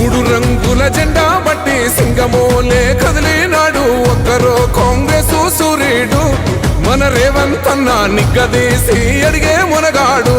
మూడు రంగుల జెండా బట్టి సింగమోలే కదిలినాడు. ఒక్కరో కాంగ్రెస్ సూర్యుడు. మన రేవంత్ అన్న నిగ్గదీసి అడిగే మునగాడు.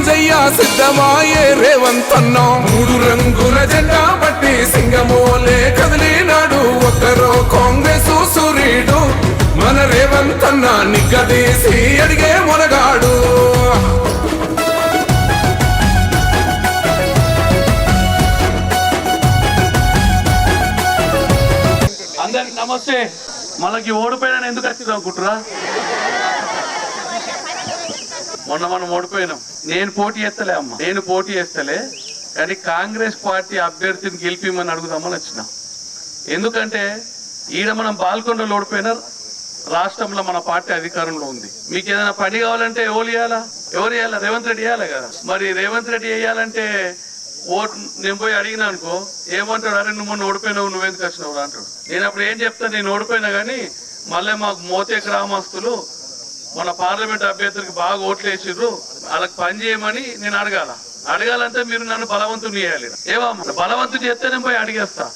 యుద్ధం సిద్ధమాయే రేవంత్ మూడు రంగుల జెండా బట్టి సింగమోలే కదిలినాడు. ఒక్కరో కాంగ్రెస్ సూర్యుడు మన రేవంత్ అన్న నిగ్గదీసి అడిగే మొనగాడు. అందరికి నమస్తే. మనకి ఓడిపోయాను ఎందుకు వచ్చింది అనుకుంటురా మొన్న మనం ఓడిపోయినాం. నేను పోటీ చేస్తలే అమ్మ. నేను పోటీ చేస్తలే. కానీ కాంగ్రెస్ పార్టీ అభ్యర్థిని గెలిపిమని అడుగుదామని వచ్చిన. ఎందుకంటే ఈడ మనం బాల్కొండలో ఓడిపోయినారు రాష్ట్రంలో మన పార్టీ అధికారంలో ఉంది. మీకు ఏదైనా పని కావాలంటే ఎవరు ఇవ్వాలా ఎవరు ఇవ్వాలా రేవంత్ రెడ్డి ఇవ్వాలి కదా? మరి రేవంత్ రెడ్డి వేయాలంటే ఓటు నేను పోయి అడిగినా అనుకో ఏమంటాడు? అరే నువ్వు మొన్న ఓడిపోయినావు నువ్వెందుకు వచ్చినావు అంటాడు. నేను అప్పుడు ఏం చెప్తా నేను ఓడిపోయినా కానీ మళ్ళీ మాకు మోతే గ్రామస్తులు మన పార్లమెంట్ అభ్యర్థులకి బాగా ఓట్లు వేసిర్రు వాళ్ళకి పని చేయమని నేను అడగాల. అడగాలంటే మీరు నన్ను బలవంతుని చేయాలి. ఏవమ్మా బలవంతుని చేస్తే నేను పోయి అడిగేస్తా.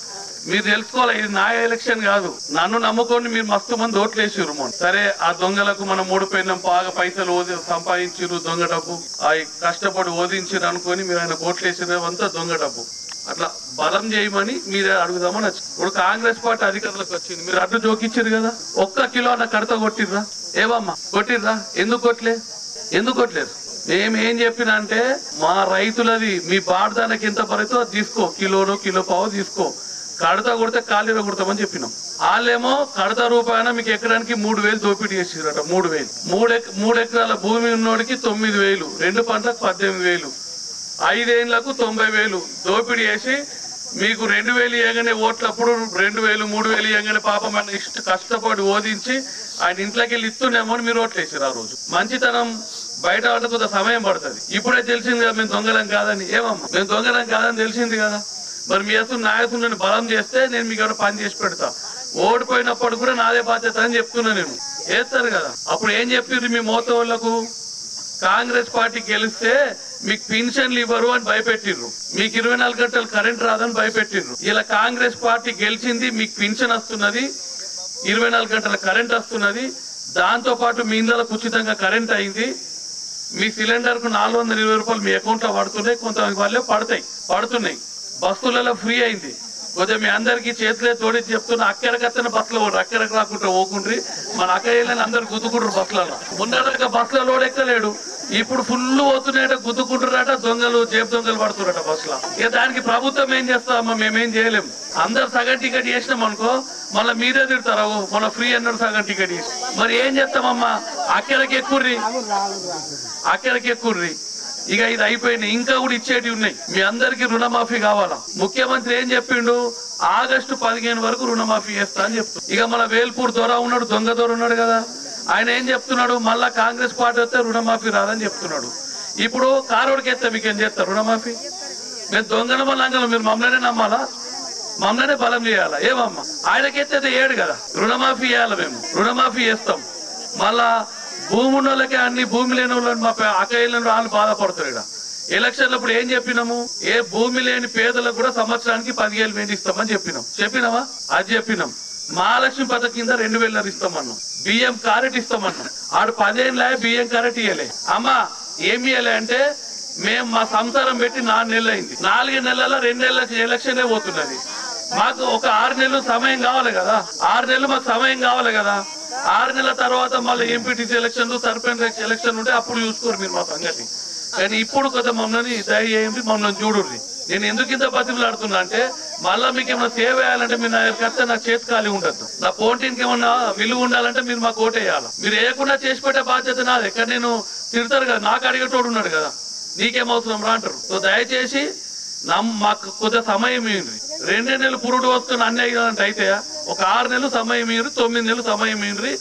మీరు తెలుసుకోవాలి ఇది నా ఎలక్షన్ కాదు. నన్ను నమ్ముకొని మీరు మస్తు మంది ఓట్లు వేసిర్రు మొన్న. సరే ఆ దొంగలకు మనం ఓడిపోయినాం బాగా పైసలు ఓది సంపాదించిర్రు దొంగ డబ్బు. అవి కష్టపడి ఓదించిర్రు అనుకొని మీరు ఆయన ఓట్లు వేసిర్రు అంతా దొంగ డబ్బు. అట్లా బలం చేయమని మీరే అడుగుదామని వచ్చి ఇప్పుడు కాంగ్రెస్ పార్టీ అధికారులకు వచ్చింది. మీరు అడ్డు జోకిచ్చారు కదా? ఒక్క కిలో అన్న కడత కొట్టిర్రా? ఏవమ్మా కొట్టిర్రా? ఎందుకు కొట్టలే? ఎందుకు కొట్టలేదు? మేము ఏం చెప్పినా అంటే మా రైతులది మీ పాడదానికి ఎంత పడుతుందో అది తీసుకో. కిలోనో కిలో పావు తీసుకో. కడత కొడితే కాలీర కొడతామని చెప్పినాం. వాళ్ళేమో కడత రూపాయన మీకు ఎకరానికి మూడు వేలు దోపిడీ చేసిరట మూడు వేలు. మూడు మూడు ఎకరాల భూమి ఉన్నోడికి తొమ్మిది వేలు రెండు పంటలకు పద్దెనిమిది వేలు. ఐదేళ్ళకు తొంభై వేలు దోపిడీ చేసి మీకు రెండు వేలు ఇవ్వగానే ఓట్లప్పుడు రెండు వేలు మూడు వేలు ఇవ్వగానే పాపం ఆయన ఇష్ట కష్టపడి ఓదించి ఆయన ఇంట్లోకి వెళ్ళి ఇస్తుండేమో అని మీరు ఓట్లు వేసారు ఆ రోజు. మంచితనం బయట వాళ్ళకి కొంత సమయం పడుతుంది. ఇప్పుడే తెలిసింది కదా మేము దొంగలం కాదని. ఏమమ్మా? మేము దొంగలం కాదని తెలిసింది కదా. మరి మీ అసలు నాయకులను బలం చేస్తే నేను మీకు ఎవరైనా పని చేసి పెడతా. ఓడిపోయినప్పుడు కూడా నాదే బాధ్యత అని చెప్తున్నా నేను. వేస్తారు కదా. అప్పుడు ఏం చెప్పారు మీ మోత కాంగ్రెస్ పార్టీ గెలిస్తే మీకు పెన్షన్లు ఇవ్వరు అని భయపెట్టిర్రు. మీకు ఇరవై నాలుగు గంటలు కరెంట్ రాదని భయపెట్టిర్రు. ఇలా కాంగ్రెస్ పార్టీ గెలిచింది మీకు పెన్షన్ వస్తున్నది ఇరవై నాలుగు గంటల కరెంట్ వస్తున్నది దాంతో పాటు మీ ఇండ్లకు ఉచితంగా కరెంట్ అయింది. మీ సిలిండర్కు నాలుగు వందల ఇరవై రూపాయలు మీ అకౌంట్లో పడుతున్నాయి కొంత వాళ్ళే పడతాయి పడుతున్నాయి. బస్సులలో ఫ్రీ అయింది. కొద్దిగా మీ అందరికీ చేతులే తోడి చెప్తున్నా అక్కడికత్తన బస్సులో అక్కడికి రాకుండా పోకుండ్రి. మన అక్కయ్యలని అందరు గుద్దుకుంటారు బస్సులలో. ముందరక బస్సులో ఎక్కలేడు. ఇప్పుడు ఫుల్ పోతున్నాయట గుద్దుకుంటున్నారట దొంగలు జేబు దొంగలు పడుతున్నారట బస్సులో. ఇక దానికి ప్రభుత్వం ఏం చేస్తామమ్మా మేమేం చేయలేం. అందరు సగం టికెట్ చేసినాం అనుకో మళ్ళీ మీరే తిడతారు మన ఫ్రీ అన్నారు సగం టికెట్ చేసి. మరి ఏం చేస్తామమ్మా? అక్కడికి ఎక్కుర్రి. అక్కడికి ఎక్కుర్రి. ఇక ఇది అయిపోయినాయి ఇంకా కూడా ఇచ్చేటివి ఉన్నాయి. మీ అందరికి రుణమాఫీ కావాలా? ముఖ్యమంత్రి ఏం చెప్పిండు? ఆగస్టు పదిహేను వరకు రుణమాఫీ చేస్తా అని చెప్తూ. ఇక మన వేల్పూర్ దొర ఉన్నాడు దొంగ దొర ఉన్నాడు కదా. ఆయన ఏం చెప్తున్నాడు? మళ్ళా కాంగ్రెస్ పార్టీ వస్తే రుణమాఫీ రాదని చెప్తున్నాడు. ఇప్పుడు కారోడికి ఎత్తే మీకు ఏం చేస్తారు? రుణమాఫీ? మేము దొంగన వల్ల మీరు మమ్మల్నే నమ్మాలా? మమ్మల్నే బలం చేయాలా? ఏమమ్మా? ఆయనకెత్తే ఏడు కదా. రుణమాఫీ చేయాలి మేము? రుణమాఫీ చేస్తాం. మళ్ళా భూమి ఉన్న అన్ని భూమి లేని వాళ్ళని మా అక్క వాళ్ళు బాధపడతారు ఇక్కడ ఎలక్షన్లు ఇప్పుడు ఏం చెప్పినాము? ఏ భూమి లేని పేదలకు కూడా సంవత్సరానికి పదివేలు వేలు ఇస్తామని చెప్పినాం. చెప్పినామా అది చెప్పినాం. మహాలక్ష్మి పథకం కింద రెండు వేలు ఇస్తామన్నాం. బియ్యం కారెట్ ఇస్తామన్నాం. ఆడు పదేళ్ళ బియ్యం కారెట్ ఇయ్యలే. అమ్మా ఏమి ఇయ్యలే అంటే మేము మా సంసారం పెట్టి నాలుగు నెలలు అయింది నాలుగు నెలల రెండు నెలల ఎలక్షనే పోతున్నది. మాకు ఒక ఆరు నెలలు సమయం కావాలి కదా? ఆరు నెలలు మాకు సమయం కావాలి కదా? ఆరు నెలల తర్వాత మళ్ళీ ఎంపీటీసీ ఎలక్షన్లు సర్పంచ్ ఎలక్షన్ ఉంటే అప్పుడు చూసుకోరు మీరు మా సంగతి. కానీ ఇప్పుడు కొత్త మమ్మల్ని దయచేయండి మమ్మల్ని చూడుర్రి. నేను ఎందుకు ఇంత బతిమలాడుతున్నా అంటే మళ్ళీ మీకు ఏమైనా సేవ చేయాలంటే మీరు నా దగ్గరికి నా చేతి ఖాళీ ఉండద్దు. నా పోటీకి ఏమన్నా విలువ ఉండాలంటే మీరు మాకు ఓటేయాలి. మీరు వేయకుండా చేసి పెట్టే బాధ్యత నాది. ఎక్కడ నేను తిడతారు కదా నాకు అడిగేటోడు ఉన్నాడు కదా. నీకేం రా అంటారు. సో దయచేసి నమ్ మాకు కొద్ది సమయం ఇవ్వండి. రెండే నెలలు పురుడు వస్తున్న అన్నీ అయ్యాలంటే అయితే ఒక ఆరు నెలలు సమయం మీరు తొమ్మిది నెలలు సమయం ఇవ్వండి.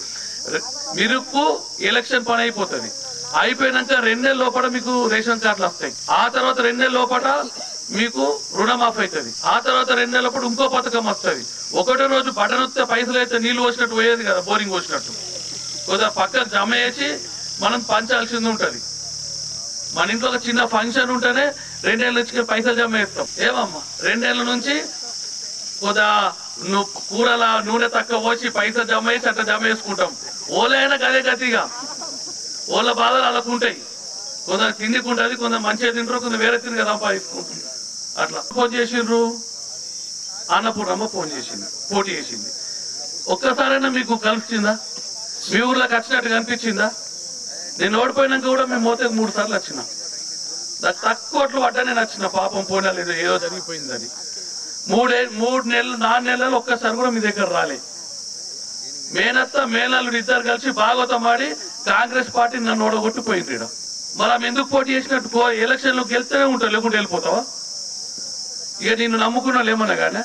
మీరుకు ఎలక్షన్ పని అయిపోతుంది. అయిపోయినాక రెండు నెలల లోపల మీకు రేషన్ కార్డులు వస్తాయి. ఆ తర్వాత రెండు నెలల లోపల మీకు రుణమాఫీ అవుతుంది ఆ తర్వాత రెండు నెలల ఇంకో పథకం వస్తుంది. ఒకటో రోజు బటన్ వస్తే పైసలు అయితే నీళ్ళు పోసినట్టు పోయేది కదా బోరింగ్ పోసినట్టు. కొద్దిగా పక్కకు జమ చేసి మనం పంచాల్సింది ఉంటుంది. మన ఇంట్లో ఒక చిన్న ఫంక్షన్ ఉంటేనే రెండేళ్ళ నుంచి పైసలు జమ చేస్తాం. ఏమమ్మా? రెండేళ్ళ నుంచి కొద్దిగా కూరల నూనె తక్కువ పోసి పైసలు జమ చేసి అట్లా జమ చేసుకుంటాం. ఓలైనా గదే గతిగా. ఓళ్ళ బాధలు అలాకుంటాయి ఉంటాయి. కొందరు తిండికి ఉంటుంది కొందరు మంచిగా తింటారు కొందరు వేరే తిరిగి సంపాదించుకుంటుంది అట్లా ఫోన్ చేసిండ్రు? అన్నపూర్ణమ్మ ఫోన్ చేసింది పోటీ చేసింది. ఒక్కసారైనా మీకు కనిపించిందా? మీ ఊర్లోకి వచ్చినట్టు కనిపించిందా? నేను ఓడిపోయినాక కూడా మేము మోతకు మూడు సార్లు వచ్చిన. దానికి తక్కువ ఓట్లు పడ్డా నేను వచ్చిన పాపం పోయినా లేదు ఏదో జరిగిపోయిందని. మూడే మూడు నెలలు నాలుగు నెలలు ఒక్కసారి కూడా మీ దగ్గర రాలే. మేనత్త మేనల్లుడు ఇద్దరు కలిసి భాగవతం ఆడి కాంగ్రెస్ పార్టీ నన్ను ఓడగొట్టిపోయింది ఇక్కడ మరి ఆమె ఎందుకు పోటీ చేసినట్టు పో ఎలక్షన్లో గెలిస్తేనే ఉంటావు లేకుంటే వెళ్ళిపోతావా? ఇక నిన్ను నమ్ముకున్న లేమన్నా కానీ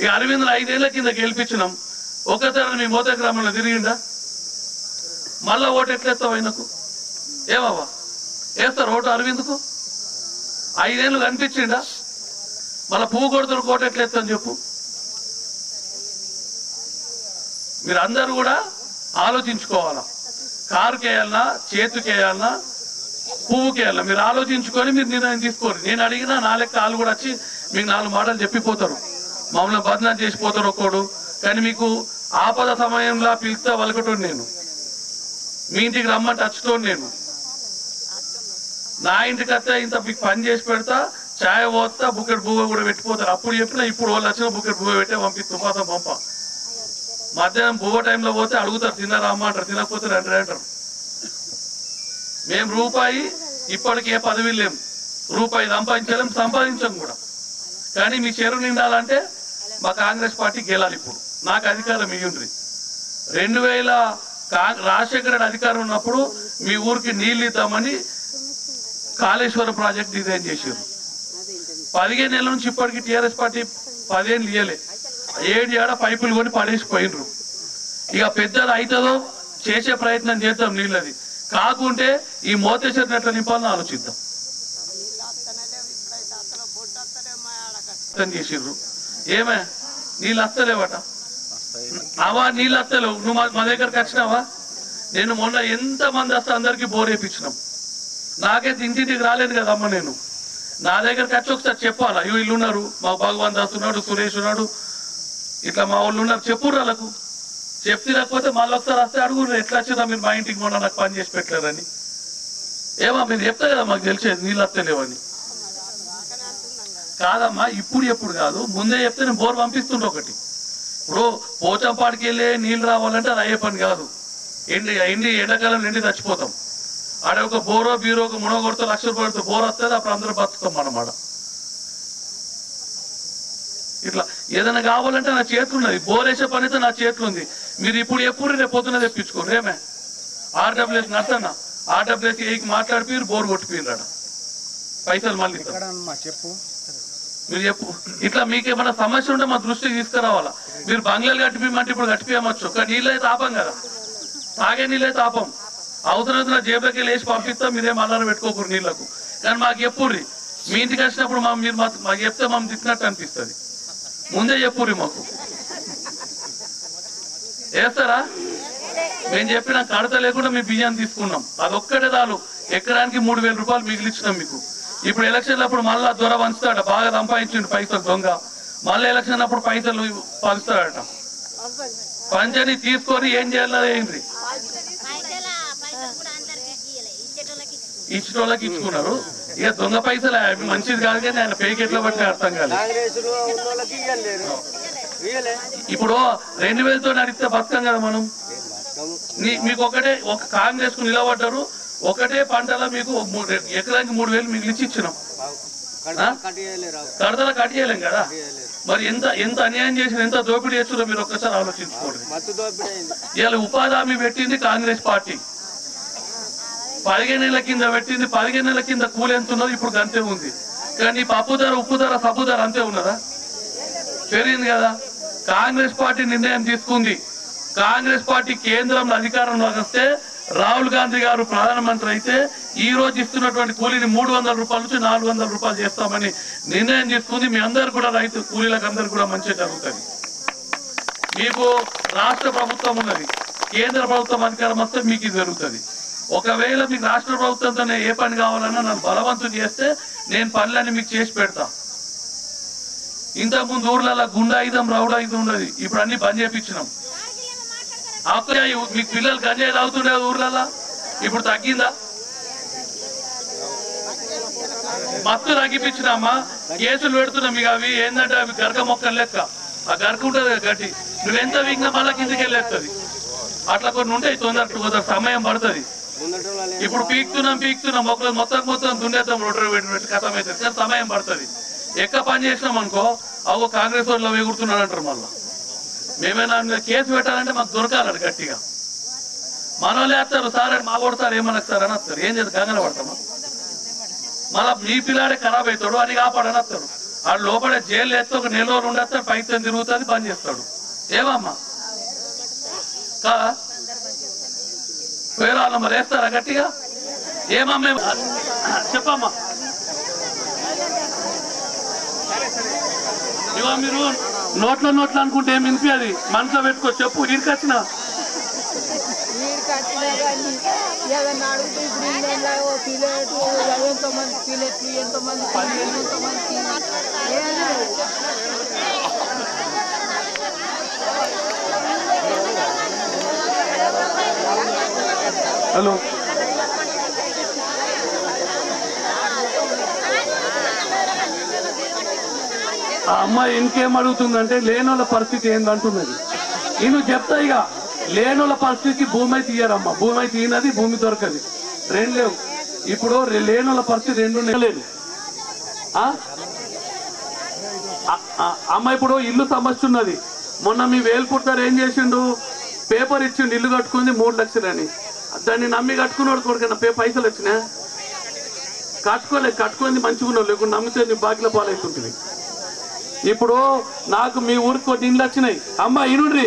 ఇక అరవిందులు ఐదేళ్ళ కింద గెలిపించినాం. ఒకసారి మీ మోత గ్రామంలో తిరిగిందా మళ్ళా ఓటు ఎట్లేస్తావు ఆయనకు ఏమవ్వా వేస్తారు ఓటు అరవింద్కు? ఐదేళ్ళు కనిపించిండా? మళ్ళా పువ్వు కొడుతుడు కోట ఎట్లేస్తాను చెప్పు. మీరు అందరూ కూడా ఆలోచించుకోవాలా? కారుకి వేయాలన్నా చేతికి పువ్వుకి మీరు ఆలోచించుకొని మీరు నిర్ణయం తీసుకోరు. నేను అడిగినా నా లెక్క వాళ్ళు కూడా వచ్చి మీకు నాలుగు మాటలు చెప్పిపోతారు. మమ్మల్ని బదనాలు చేసిపోతారు ఒక్కోడు. కానీ మీకు ఆపద సమయంలో పిలిస్తే వలకటోడు నేను. మీ ఇంటికి రమ్మంటే వచ్చుతోడు నేను. నా ఇంటికి వస్తే ఇంత మీకు పని చేసి పెడతా ఛాయ్ పోస్తా బుకెట్ బువ్వ కూడా పెట్టిపోతారు. అప్పుడు చెప్పినా ఇప్పుడు వాళ్ళు వచ్చిన బుకెట్ బువ్వ పెట్టే పంపి తుపాసం పంప. మధ్యాహ్నం బువ్వ టైంలో పోతే అడుగుతారు తిన్నారా అమ్మ అంటారు తినకపోతే రండి అంటారు. మేము రూపాయి ఇప్పటికే పదవి లేము రూపాయి సంపాదించలేము సంపాదించం కూడా. కానీ మీ చెరువు నిండాలంటే మా కాంగ్రెస్ పార్టీ గెలాలి ఇప్పుడు. నాకు అధికారం ఇయ్యుండ్రి. రెండు వేల రాజశేఖర రెడ్డి అధికారం ఉన్నప్పుడు మీ ఊరికి నీళ్ళు ఇద్దామని కాళేశ్వరం ప్రాజెక్ట్ డిజైన్ చేసారు పదిహేను నెలల నుంచి ఇప్పటికి టీఆర్ఎస్ పార్టీ పదిహేను ఇయ్యలే. ఏడు ఏడ పైపులు కొని పడేసిపోయినరు ఇక పెద్దది అవుతుందో చేసే ప్రయత్నం చేద్దాం నీళ్ళది. కాకుంటే ఈ మోతేశ్వర నెట్ల నింపాలని ఆలోచిద్దాం. చేసిర్రు. ఏమే? నీళ్ళు వస్తలేవట అవా నీళ్ళు వస్తలేవు నువ్వు మా- దగ్గరకు వచ్చినావా? నేను మొన్న ఎంత మంది వస్తే అందరికి బోర్ వేయించినాం నాకైతే ఇంటింటికి రాలేదు కదమ్మ నేను. నా దగ్గరకు వచ్చి ఒకసారి చెప్పాలా? అయ్యో ఇల్లు ఉన్నారు మా భగవాన్ దాస్ ఉన్నాడు సురేష్ ఉన్నాడు. ఇట్లా మా వాళ్ళు ఉన్నారు. చెప్పు వాళ్ళకు. చెప్తే లేకపోతే మళ్ళీ ఒకసారి వస్తే అడుగురు ఎట్లా వచ్చిందా మీరు మా ఇంటికి మొన్న నాకు పని చేసి పెట్టలేరని ఏమో మీరు చెప్తే కదా మాకు తెలిసేది నీళ్ళు వస్తలేవని కాదమ్మా ఇప్పుడు ఎప్పుడు కాదు. ముందే చెప్తే నేను బోర్ పంపిస్తుండే ఒకటి. ఇప్పుడు పోచంపాడికి వెళ్ళి నీళ్ళు రావాలంటే అది అయ్యే పని కాదు. ఎండి ఎండి ఎండాకాలం ఎండి చచ్చిపోతాం. ఆడ ఒక బోరో బీరో ఒక మునగ కొడితే లక్ష రూపాయలతో బోర్ వస్తుంది అప్పుడు అందరూ బతుకుతాం మనం ఆడ. ఇట్లా ఏదైనా కావాలంటే నా చేతులు ఉన్నది బోర్ వేసే పని అయితే నా చేతులు ఉంది. మీరు ఇప్పుడు ఎప్పుడు రేపు పొద్దున తెప్పించుకోరు ఏమే? ఆర్డబ్ల్యూఎస్ నర్సన్న ఆర్డబ్ల్యూఎస్ ఏకి మాట్లాడిపోయారు బోర్ కొట్టిపోయినాడు పైసలు మళ్ళీ చెప్పు. మీరు చెప్పు. ఇట్లా మీకు ఏమైనా సమస్య ఉంటే మా దృష్టికి తీసుకురావాలా? మీరు బంగ్లాలు కట్టిపోయమంటే ఇప్పుడు కట్టిపోయమచ్చు కానీ నీళ్ళు ఆపం కదా. తాగే నీళ్ళు అయితే ఆపం అవసరం జేబులకి లేచి పంపిస్తాం మీరేం అల్లారం పెట్టుకోకూరు నీళ్ళకు కానీ మాకు చెప్పుర్రి. మీ ఇంటికి వచ్చినప్పుడు మా మీరు మాకు మాకు చెప్తే మమ్మల్ని తిట్టినట్టు అనిపిస్తుంది. ముందే చెప్పుర్రి మాకు. వేస్తారా? మేము చెప్పిన కడత లేకుండా మేము బియ్యాన్ని తీసుకున్నాం. అదొక్కటే చాలు. ఎకరానికి మూడు వేల రూపాయలు మిగిలిచ్చినాం మీకు. ఇప్పుడు ఎలక్షన్ అప్పుడు మళ్ళా దొర పంచుతాడ బాగా సంపాదించిండు పైసలు దొంగ. మళ్ళీ ఎలక్షన్ అప్పుడు పైసలు పంచుతాడట. పంచని తీసుకొని ఏం చేయాలి ఏంటి ఇచ్చిన వాళ్ళకి ఇచ్చేటోళ్ళకి ఇచ్చుకున్నారు. ఇక దొంగ పైసలు మంచిది కాదు కానీ ఆయన పేకెట్లో బట్టి అర్థం కాలేదు. ఇప్పుడు రెండు వేలతో నడిస్తే బతకం కదా మనం? మీకు ఒకటే ఒక కాంగ్రెస్కు నిలబడ్డారు ఒకటే పంటలో మీకు ఎకరానికి మూడు వేలు మిగిలిచి ఇచ్చినాం? కడతల కట్టేయలేం కదా? మరి ఎంత ఎంత అన్యాయం చేసిన ఎంత దోపిడీ చేస్తున్నారో మీరు ఒక్కసారి ఆలోచించుకోండి. ఇవాళ ఉపాధి హామీ పెట్టింది కాంగ్రెస్ పార్టీ. పదిహేను నెలల కింద పెట్టింది పదిహేను నెలల కింద కూలి ఎంత ఉన్నది ఇప్పుడు అంతే ఉంది. కానీ పప్పు ధర ఉప్పు ధర సబ్బు ధర అంతే ఉన్నదా? పెరిగింది కదా? కాంగ్రెస్ పార్టీ నిర్ణయం తీసుకుంది. కాంగ్రెస్ పార్టీ కేంద్రంలో అధికారంలోకి వస్తే రాహుల్ గాంధీ గారు ప్రధానమంత్రి అయితే ఈ రోజు ఇస్తున్నటువంటి కూలీని మూడు వందల రూపాయల నుంచి నాలుగు వందల రూపాయలు చేస్తామని నిర్ణయం తీసుకుంది. మీ అందరు కూడా రైతు కూలీలకు అందరు కూడా మంచిగా జరుగుతుంది. మీకు రాష్ట్ర ప్రభుత్వం ఉన్నది. కేంద్ర ప్రభుత్వం అధికారం వస్తే మీకు ఇది జరుగుతుంది. ఒకవేళ మీకు రాష్ట్ర ప్రభుత్వంతోనే ఏ పని కావాలన్నా నన్ను బలవంతం చేస్తే నేను పనులన్నీ మీకు చేసి పెడతా. ఇంతకుముందు ఊర్లలో గుండాయుధం రౌడాయుధం ఉండేది. ఇప్పుడు అన్ని బంద్ చేపించినాం. అప్పుడే మీకు పిల్లలు గంజాయి తాగుతుండే ఊర్లలో ఇప్పుడు తగ్గిందా? మత్తు తగ్గిపించినామా? కేసులు పెడుతున్నాం మీకు అవి. ఏంటంటే అవి గరక మొక్కలు లెక్క. ఆ గరక ఉంటుంది కదా గట్టి నువ్వెంత వీగినా మళ్ళా కిందికి వెళ్ళేస్తుంది అట్లా కొన్ని ఉంటాయి తొందర కొంత సమయం పడుతుంది. ఇప్పుడు పీక్తున్నాం పీక్తున్నాం. మొక్కలు మొత్తం మొత్తం దున్నేద్దాం రోడ్డు పెట్టి పెట్టి కథం అవుతుంది కానీ సమయం పడుతుంది. ఎక్క పని చేసినాం అనుకో అవో కాంగ్రెస్ వాళ్ళు ఎగురుతున్నాడు అంటారు మళ్ళా. మేమైనా మీద కేసు పెట్టాలంటే మాకు దొరకాలి గట్టిగా. మన వాళ్ళు వేస్తారు సార్ అని మా కొడతారు ఏమన్నా సార్ అని వస్తారు ఏం చేస్తారు కంగన పడతామా? మళ్ళా మీ పిల్లాడే ఖరాబ్ అవుతాడు అని కాపాడని వస్తాడు వాడు లోపల జైలు వేస్తే ఒక నెల రోజులు ఉండేస్తాడు పైకి తిరుగుతుంది పని చేస్తాడు. ఏమమ్మా కా? పేరాళ్ళ మరి వేస్తారా గట్టిగా? ఏమమ్మా? చెప్పమ్మా. ఇవో మీరు నోట్లో నోట్లో అనుకుంటే ఏం వినిపించదు మనసులో పెట్టుకో చెప్పు ఇరికొచ్చిన నీరు కట్టినా కానీ ఏదన్నా అడిగితే ఇప్పుడు ఇంట్లో ఓ పిల్లలు ఎంతో మంది పిల్లలు ఎంతో మంది పిల్లలు ఎంతో మంది హలో ఆ అమ్మాయి ఇంకేం అడుగుతుందంటే లేనోళ్ళ పరిస్థితి ఏందంటున్నది. నేను చెప్తా ఇక లేనోళ్ళ పరిస్థితికి భూమి అయితే ఇయ్యారమ్మ భూమి అయితే ఈయనది భూమి దొరకది. రెండు లేవు. ఇప్పుడు రె- లేనోళ్ళ పరిస్థితి రెండు లేదు. అమ్మ ఇప్పుడు ఇల్లు సమస్య ఉన్నది మొన్న మీ వేలుపుడతారు ఏం చేసిండు? పేపర్ ఇచ్చిండు ఇల్లు కట్టుకుంది మూడు లక్షలని. దాన్ని నమ్మి కట్టుకున్నాడు కొడుకన్నా పే పైసలు వచ్చినా కట్టుకోలేదు కట్టుకుంది మంచిగా ఉన్నావు లేకుండా నమ్మితే నీ బాకిల పాలవుతుంటుంది ఇప్పుడు నాకు మీ ఊరికి కొన్ని ఇండ్లు వచ్చినాయి. అమ్మ ఇనుండ్రి